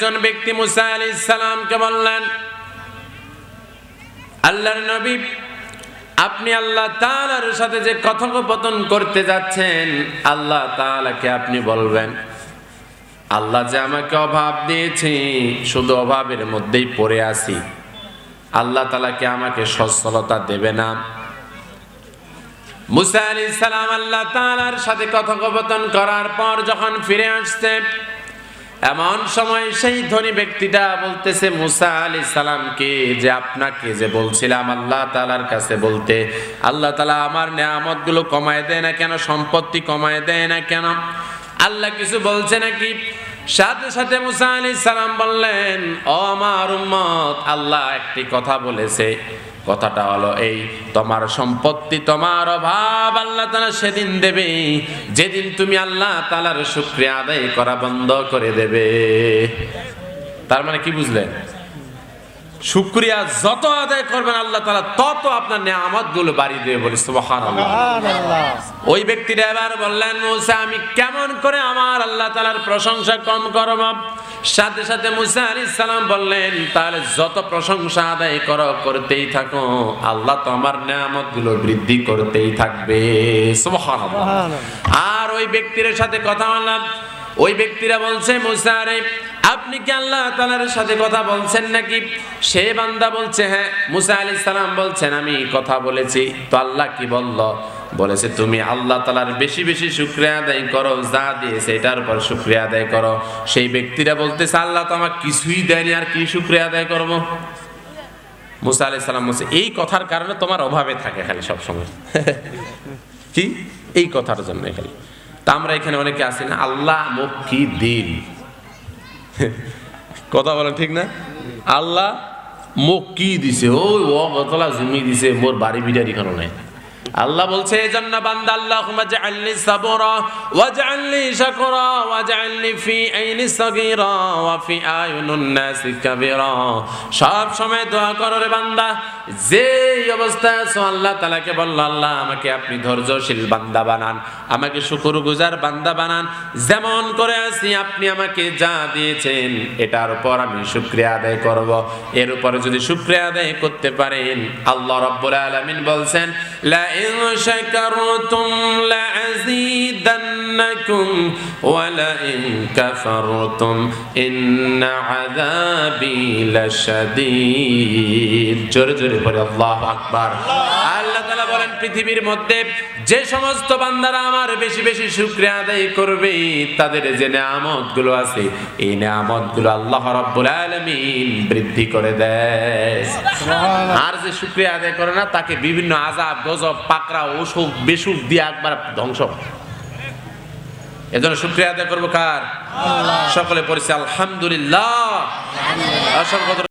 একজন ব্যক্তি মুসা আলী সালামকে বললেন, আল্লাহর নবী, আপনি আল্লাহ তাআলার সাথে যে কথোপকথন করতে যাচ্ছেন, আল্লাহ তাআলাকে আপনি বলবেন, আল্লাহ যে আমাকে অভাব দিয়েছে, শুধু অভাবের মধ্যেই পড়ে আছি। আল্লাহ তালাকে আমাকে সচ্ছলতা দেবে না? মুসা আলী সালাম আল্লাহ তাআলার সাথে কথোপকথন করার পর যখন ফিরে আসছে এমন সময় সেই ধনী ব্যক্তিটা বলতেছে, মুসা আলী সালামকে যে আপনাকে যে বলছিলাম আল্লাহ তালার কাছে বলতে, আল্লাহ তালা আমার নেয়ামতগুলো কমায় দেয় না কেন? সম্পত্তি কমায় দেয় না কেন? আল্লাহ কিছু বলছে নাকি? সাথে সাথে মুসা আলী সালাম বললেন, ও আমার উম্মত, আল্লাহ একটি কথা বলেছে। কথাটা হলো এই, তোমার সম্পত্তি, তোমার অভাব আল্লাহ তালা সেদিন দেবে। যেদিন তুমি আল্লাহ তালার শুক্রিয়া আদায় করা বন্ধ করে দেবে। তার মানে কি বুঝলেন? শুক্রিয়া যত আদায় করবেন আল্লাহ তালা তত আপনার নেয়ামতগুলো বাড়ি দেবে বলে সুবহান ওই ব্যক্তিটা এবার বললেন মুসা আমি কেমন করে আমার আল্লাহ তালার প্রশংসা কম করব? সাথে সাথে মুসা আলী সালাম বললেন তাহলে যত প্রশংসা আদায় করো করতেই থাকো। আল্লাহ তো আমার নেয়ামতগুলো বৃদ্ধি করতেই থাকবে। সুবহানাল্লাহ। আর ওই ব্যক্তির সাথে কথা বললাম। ওই ব্যক্তিরা বলছে মুসা রে আপনি কি আল্লাহ তালার সাথে কথা বলছেন নাকি? সে বান্দা বলছে হ্যাঁ মুসা আলী সালাম বলছেন, আমি কথা বলেছি। তো আল্লাহ কি বলল? বলেছে, তুমি আল্লাহ তালার বেশি বেশি শুক্রিয়া আদায় করো, যা দিয়েছে এটার উপর শুক্রিয়া আদায় করো। সেই ব্যক্তিরা বলতেছে, আল্লাহ তো আমার কিছুই দেয়নি, আর কি শুক্রিয়া আদায় করব? মুসা আলি সালাম বলছে, এই কথার কারণে তোমার অভাবে থাকে খালি সবসময়। কি? এই কথার জন্য খালি। তা আমরা এখানে অনেকে আছি না, আল্লাহ মুখ কি দিন। কথা বলেন ঠিক না? আল্লাহ মুখ কি দিছে? ওই ও গতলা জমি দিছে, মোর বাড়ি বিটারি এখানে নাই। আল্লাহ বলছে এই জন্য বান্দা আল্লাহ জাআলনি সাবরা ওয়াজআলনি শাকরা ওয়াজআলনি ফি আইনি সাগীরা ওয়া ফি আয়ুনুন নাসি কাবীরা। সব সময় দোয়া করো রে বান্দা। যে অবস্থায় আছো, আল্লাহ তাআলাকে বলল, আল্লাহ, আমাকে আপনি ধৈর্যশীল বান্দা বানান, আমাকে শুকরগুজার বান্দা বানান। যেমন করে আছি, আপনি আমাকে যা দিয়েছেন, এটার উপর আমি শুকরিয়া আদায় করব। এর উপরে যদি শুকরিয়া আদায় করতে পারেন, আল্লাহ রাব্বুল আলামিন বলছেন, লা ইন কাফারতুম ইন্না আযাবি লাশাদীদ জোরে জোরে পড়ে আল্লাহু আকবার। আল্লাহ তাআলা বলেন পৃথিবীর মধ্যে যে সমস্ত বান্দারা আমার বেশি বেশি শুক্রিয়া আদায় করবে তাদের যে নিয়ামতগুলো আছে এই নিয়ামতগুলো আল্লাহ রাব্বুল আলামিন বৃদ্ধি করে দেয়। আর যে শুক্রিয়া আদায় করে না তাকে বিভিন্ন আজাব গজব পাকড়া ওসব বেসুখ দিয়ে একবার ধ্বংস এজন্য শুক্রিয়া আদায় করব কার? সকলে পড়েছে আলহামদুলিল্লাহ।